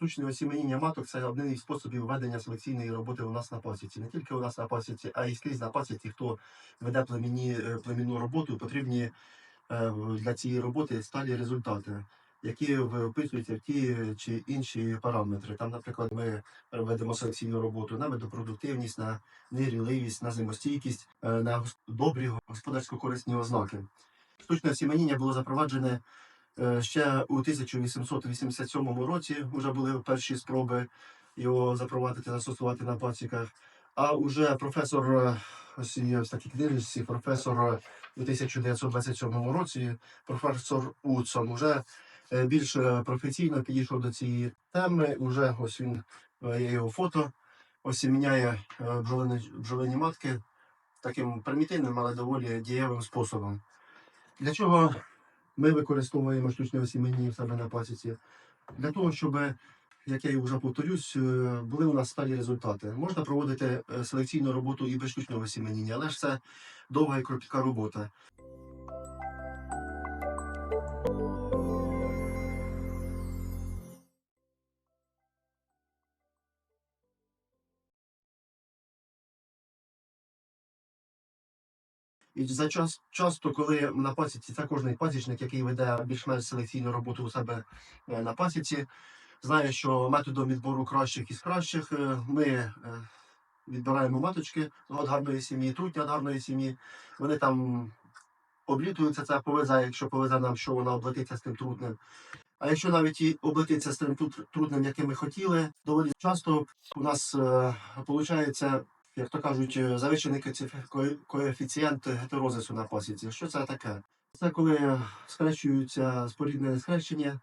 Штучне осіменіння маток це один із способів ведення селекційної роботи у нас на пасіці. Не тільки у нас на пасіці, а й скрізь на пасіці, хто веде племінні, е, племінну роботу, потрібні е, для цієї роботи сталі результати, які вписуються в ті чи інші параметри. Там, наприклад, ми ведемо селекційну роботу на медопродуктивність, на неріливість, на зимостійкість, е, на добрі господарсько-корисні ознаки. Штучне осіменіння було запроваджене Ще у 1887 році вже були перші спроби його запровадити, застосувати на пасіках. А уже професор, е, ось є такі книжці, професор е, у 1927 році, професор Утсон, вже е, більш е, професійно підійшов до цієї теми. Уже ось він е, є його фото, ось міняє е, бджолини, бджолині матки таким примітивним, але доволі дієвим способом. Для чого ми використовуємо штучне осіменіння в себе на пасіці для того, щоб, як я і вже повторюсь, е, були у нас сталі результати. Можна проводити е, селекційну роботу і без штучного осіменіння, але ж це довга і кропітка робота. І за час часто, коли на пасіці, це кожний пасічник, який веде більш-менш селекційну роботу у себе е, на пасіці, знає, що методом відбору кращих із кращих е, ми е, відбираємо маточки від гарної сім'ї, трутня від гарної сім'ї. Вони там облітуються, це повезе, якщо повезе нам, що вона облетиться з тим трутнем. А якщо навіть і облетиться з тим трут- трутнем, яким ми хотіли, доволі часто у нас виходить як то кажуть, е, завищений коефіцієнт гетерозису на пасіці. Що це таке? Це коли скрещуються споріднене скрещення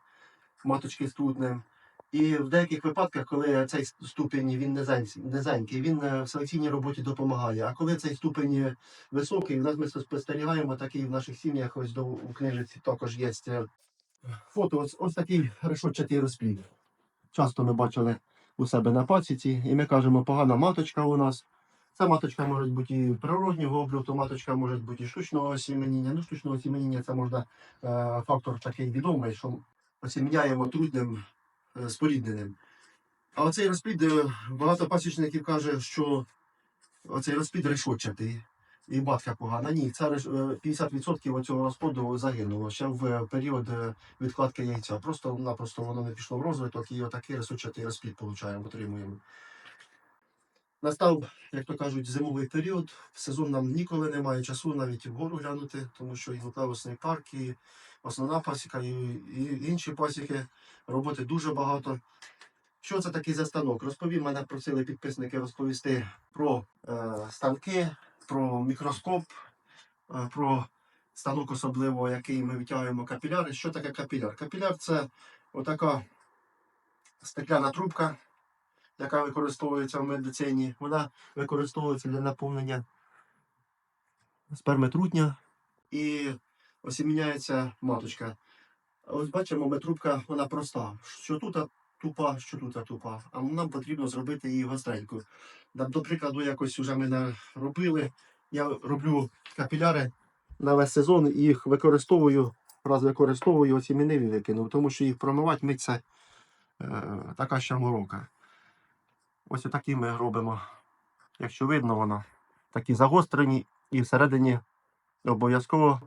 маточки з трутнем. І в деяких випадках, коли цей ступінь він низенький, він е, в селекційній роботі допомагає. А коли цей ступінь високий, у нас ми спостерігаємо такий в наших сім'ях, ось до у книжці також є е, фото. Ось, ось такий решетчатий розплід. Часто ми бачили у себе на пасіці, і ми кажемо, погана маточка у нас. Ця маточка може бути і природнього облюту, маточка може бути і штучного осіменіння. Ну, штучного осіменіння це можна е, фактор такий відомий, що осіміняємо трудним е, спорідненим. А оцей розплід, е, багато пасічників каже, що оцей розплід решетчатий. І матка погана. Ні, це е, 50% цього розплоду загинуло ще в період відкладки яйця. Просто-напросто воно не пішло в розвиток і отакий решетчатий розплід получаємо, отримуємо. Настав, як то кажуть, зимовий період. В сезон нам ніколи немає часу навіть вгору глянути, тому що і Лукавосний парк, і основна пасіка, і, і інші пасіки. Роботи дуже багато. Що це такий за станок? Розповім, мене просили підписники розповісти про е, станки, про мікроскоп, е, про станок, особливо, який ми витягуємо капіляри. Що таке капіляр? Капіляр це отака стекляна трубка, яка використовується в медицині. Вона використовується для наповнення сперми трутня і осіміняється маточка. Ось бачимо, медтрубка вона проста. Що тут тупа, що тут тупа. А нам потрібно зробити її гостреньку. До прикладу, якось вже ми робили. Я роблю капіляри на весь сезон і їх використовую, раз використовую, оці міниві викинув, тому що їх промивати мить це е, така ще морока. Ось отакі ми робимо. Якщо видно, воно такі загострені і всередині обов'язково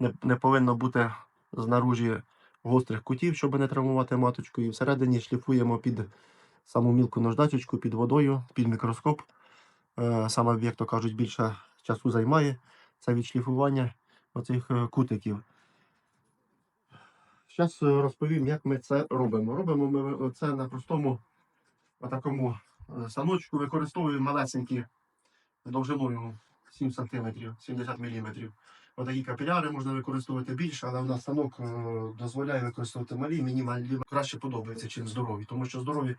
не, не повинно бути знаружі гострих кутів, щоб не травмувати маточку. І всередині шліфуємо під саму мілку наждачечку, під водою, під мікроскоп. Е, саме, як то кажуть, більше часу займає це відшліфування оцих е, кутиків. Зараз розповім, як ми це робимо. Робимо ми це на простому такому саночку, використовуємо малесенькі довжиною 7 см, 70 мм. Отакі капіляри можна використовувати більше, але в нас станок е, дозволяє використовувати малі, мені малі краще подобається, чим здорові, тому що здорові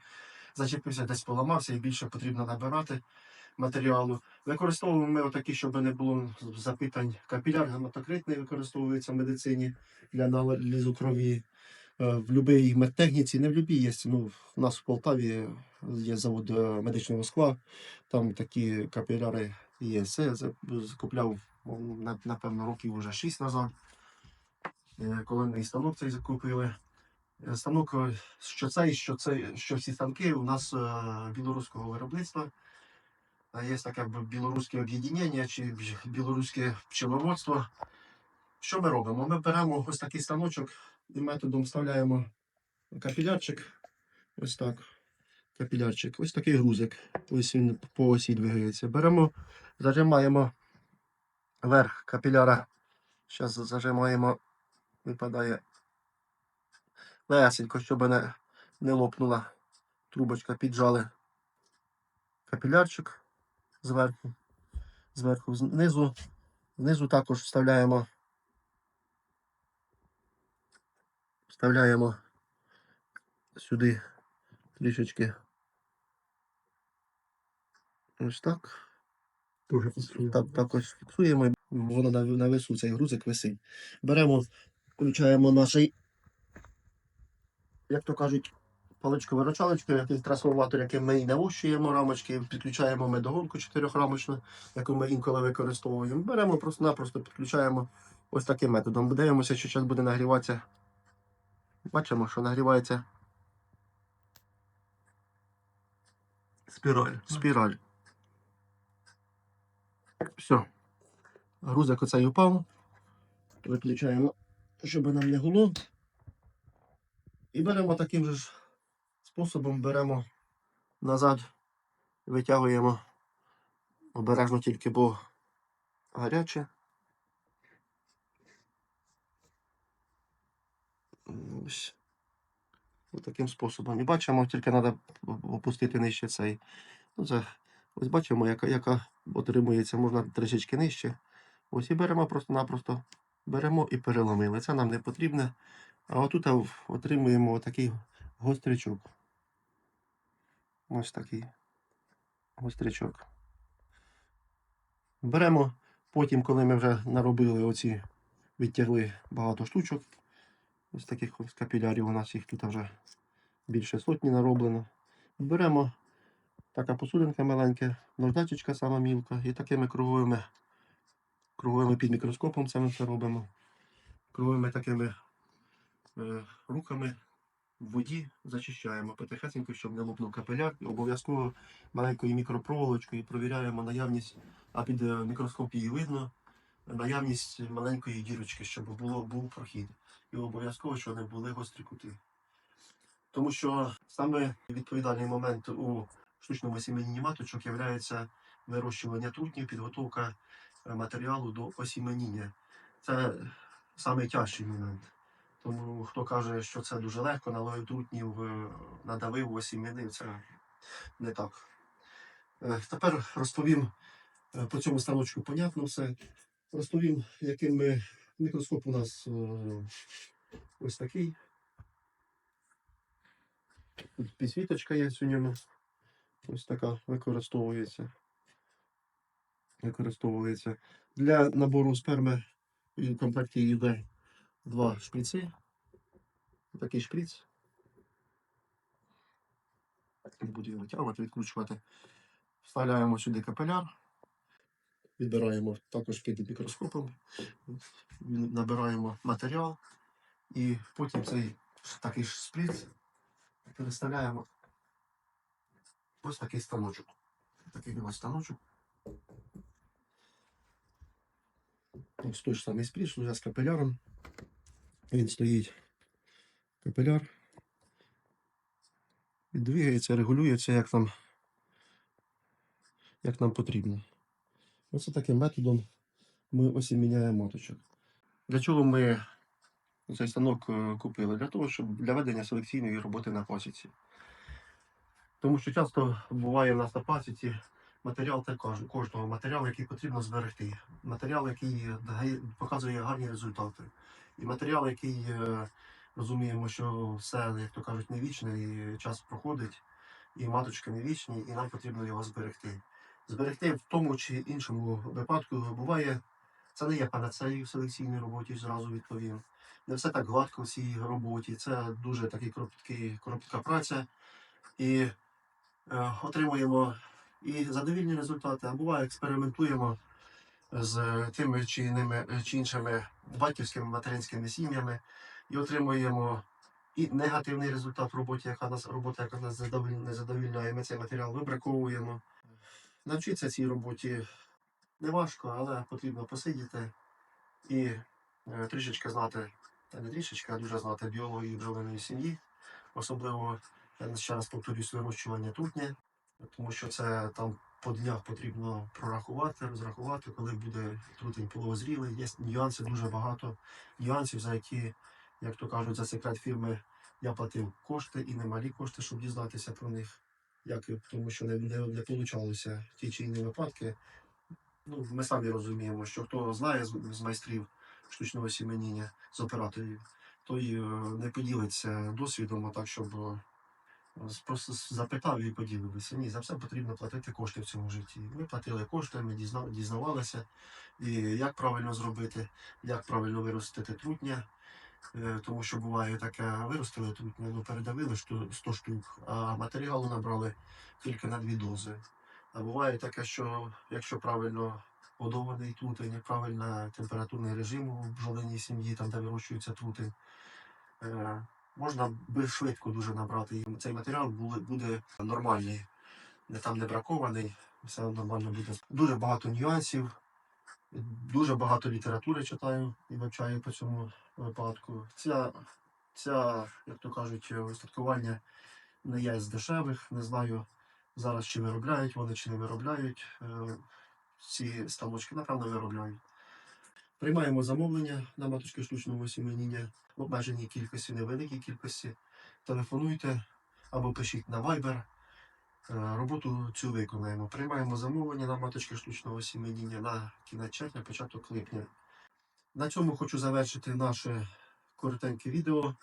зачепився, десь поламався і більше потрібно набирати матеріалу. Використовуємо ми отакі, щоб не було запитань. Капіляр гематокритний використовується в медицині для аналізу крові. Е, В будь-якій медтехніці, не в будь-якій є. Ну, у нас в Полтаві є завод е, медичного скла, там такі капіляри є. Це закупляв напевно років вже 6 назад. Е, Коли ми і станок цей закупили. Е, Станок, е, що цей, що цей, що всі станки у нас е, білоруського виробництва. Е, Є таке білоруське об'єднання чи білоруське пчеловодство. Що ми робимо? Ми беремо ось такий станочок і методом вставляємо капілярчик. Ось так. Капілярчик. Ось такий грузик. Ось він по осі двигається. Беремо, зажимаємо верх капіляра. Зараз зажимаємо, випадає лесенько, щоб не, не лопнула трубочка, піджали капілярчик зверху, зверху, знизу. Знизу також вставляємо, вставляємо сюди трішечки. Ось так. Дуже. Так, також фіксуємо, воно на, весу цей грузик висить. Беремо, включаємо наш, як то кажуть, паличко-виручалочку, який трансформатор, яким ми і навощуємо рамочки, підключаємо медогонку чотирьохрамочну, яку ми інколи використовуємо. Беремо просто-напросто, підключаємо ось таким методом. Дивимося, що зараз буде нагріватися. Бачимо, що нагрівається Спіраль. спіраль. Все. Грузик оцей упав. Виключаємо, щоб нам не гуло. І беремо таким же ж способом беремо назад, витягуємо обережно тільки, бо гаряче. Ось. Таким способом. І бачимо, тільки треба опустити нижче цей. Ну, ось бачимо, яка, яка отримується, можна трішечки нижче. Ось і беремо просто-напросто. Беремо і переломили. Це нам не потрібне. А отут отримуємо отакий гострячок. Ось такий гострячок. Беремо потім, коли ми вже наробили оці, відтягли багато штучок. Ось таких ось капілярів у нас їх тут вже більше сотні нароблено. Беремо така посудинка маленька, наждачечка сама мілка, і такими круговими, круговими під мікроскопом це ми все робимо. Круговими такими е, руками в воді зачищаємо потихесенько, щоб не лопнув капеляр. Обов'язково маленькою мікропроволочкою провіряємо наявність, а під е, мікроскоп її видно, наявність маленької дірочки, щоб було, був прохід. І обов'язково, щоб не були гострі кути. Тому що саме відповідальний момент у штучному осіменінні маточок є вирощування трутнів, підготовка е, матеріалу до осіменіння. Це найтяжчий момент. Тому хто каже, що це дуже легко, наловив трутнів, е, надавив, осіменив, це не так. Е, Тепер розповім по цьому станочку, понятно все. Розповім, яким ми мікроскоп у нас е, ось такий. Тут підсвіточка є у ньому. Ось така використовується. Використовується. Для набору сперми в комплекті йде два шприци. Такий шприц. Не буду його витягувати, відкручувати. Вставляємо сюди капеляр. Відбираємо також під мікроскопом. Набираємо матеріал. І потім цей такий ж шприц переставляємо ось такий станочок. Такий ось станочок. Ось той ж самий спріч, вже з капеляром. Він стоїть капеляр. І двигається, регулюється, як нам, як нам потрібно. Ось таким методом ми міняємо моточок. Для чого ми цей станок е, купили? Для того, щоб для ведення селекційної роботи на пасіці. Тому що часто буває в нас на пасіці матеріал також, кожного матеріалу, який потрібно зберегти. Матеріал, який показує гарні результати. І матеріал, який е, розуміємо, що все, як то кажуть, не вічне, і час проходить, і маточки не вічні, і нам потрібно його зберегти. Зберегти в тому чи іншому випадку буває, це не є панацею в селекційній роботі, зразу відповім. Не все так гладко в цій роботі. Це дуже такий кропіткий, кропітка праця. І е, отримуємо і задовільні результати, а буває експериментуємо з тими чи, іними, чи іншими батьківськими материнськими сім'ями і отримуємо і негативний результат в роботі, яка нас робота, яка нас не задовільняє. Ми цей матеріал вибраковуємо. Навчитися цій роботі не важко, але потрібно посидіти і е, трішечки знати, та не трішечки, а дуже знати біологію бджолиної сім'ї, особливо я ще раз повторюсь, вирощування трутня, тому що це там по днях потрібно прорахувати, розрахувати, коли буде трутень половозрілий. Є нюанси дуже багато нюансів, за які, як то кажуть, за секрет фірми я платив кошти і немалі кошти, щоб дізнатися про них. Як, тому що не, не, не получалося ті чи інші випадки. Ну, ми самі розуміємо, що хто знає з, з майстрів штучного сіменіння, з операторів, той е, не поділиться досвідом, а так, щоб е, просто запитав і поділилися. Ні, за все потрібно платити кошти в цьому житті. Ми платили кошти, ми дізна- дізнавалися, і як правильно зробити, як правильно виростити трутня. Е, Тому що буває таке, виростили трутня, ну передавили 100 штук, а матеріалу набрали тільки на дві дози. А буває таке, що якщо правильно подований трутень, правильно температурний режим у бджолиній сім'ї, там де вирощується трутень, е, можна швидко дуже набрати. Цей матеріал буде, нормальний, там не бракований, все нормально буде. Дуже багато нюансів, дуже багато літератури читаю і вивчаю по цьому випадку. Ця, ця як то кажуть, устаткування не є з дешевих, не знаю зараз чи виробляють вони, чи не виробляють. Е, Ці ставочки, напевно, виробляють. Приймаємо замовлення на маточки штучного сімейніння в обмеженій кількості, невеликій кількості. Телефонуйте або пишіть на Viber. Е, Роботу цю виконаємо. Приймаємо замовлення на маточки штучного сімейніння на кінець червня, початок липня. На цьому хочу завершити наше коротеньке відео.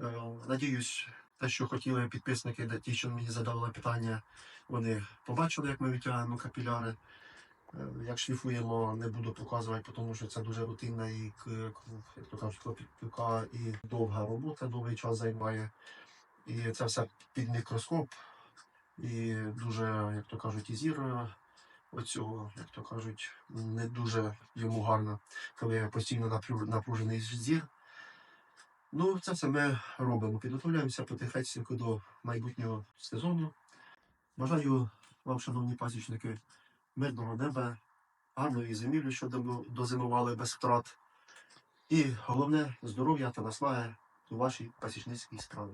Е, Надіюсь, те, що хотіли підписники, ті, що мені задавали питання, вони побачили, як ми витягуємо капіляри. Е, Як шліфуємо, не буду показувати, тому що це дуже рутинна і як то кажуть, клопітка і довга робота, довгий час займає. І це все під мікроскоп. І дуже, як то кажуть, і оцього, як то кажуть, не дуже йому гарно, коли постійно напружений зір. Ну, це все ми робимо. Підготовляємося потихеньку до майбутнього сезону. Бажаю вам, шановні пасічники, мирного неба, гарної зимівлі, що дозимували без втрат. І головне здоров'я та наслаги у вашій пасічницькій справі.